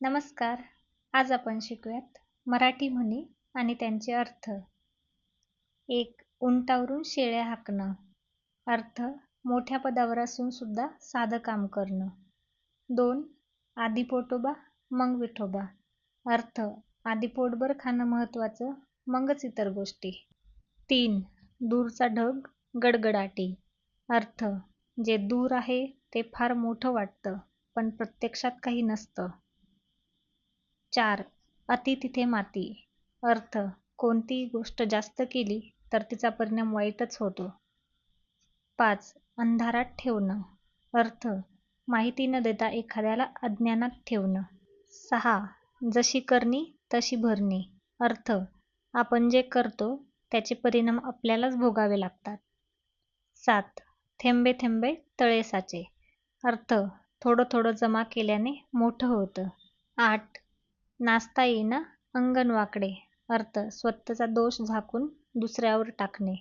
नमस्कार. आज आपण शिकूयात मराठी म्हणी आणि त्यांचे अर्थ. एक उंटावरून शेळ्या हाकणं. अर्थ मोठ्या पदावर असून सुद्धा साधं काम करणं. दोन आधी पोटोबा मग विठोबा. अर्थ आधी पोटभर खाणं महत्त्वाचं मगच इतर गोष्टी. तीन दूरचा ढग गडगडाटी. अर्थ जे दूर आहे ते फार मोठं वाटतं पण प्रत्यक्षात काही नसतं. चार. अति तिथे माती. अर्थ. कोणतीही गोष्ट जास्त केली तर तिचा परिणाम वाईटच होतो. पाच. अंधारात ठेवणं. अर्थ. माहिती न देता एखाद्याला अज्ञानात ठेवणं. सहा. जशी करणी तशी भरणी. अर्थ. आपण जे करतो त्याचे परिणाम आपल्यालाच भोगावे लागतात. सात. थेंबे थेंबे तळे साचे. अर्थ. थोडं थोडं जमा केल्याने मोठं होतं. आठ. नाचता येईना अंगण वाकडे अर्थ स्वतःचा दोष झाकून दुसऱ्यावर टाकणे.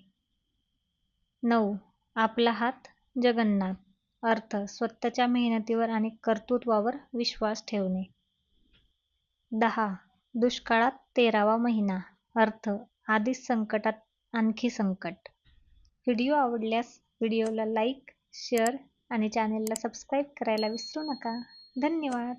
नऊ. आपला हात जगन्नाथ अर्थ स्वतःच्या मेहनतीवर आणि कर्तृत्वावर विश्वास ठेवणे. दहा. दुष्काळात तेरावा महिना अर्थ आधीच संकटात आणखी संकट. व्हिडिओ आवडल्यास व्हिडिओला लाईक शेअर आणि चॅनेलला सबस्क्राईब करायला विसरू नका. धन्यवाद.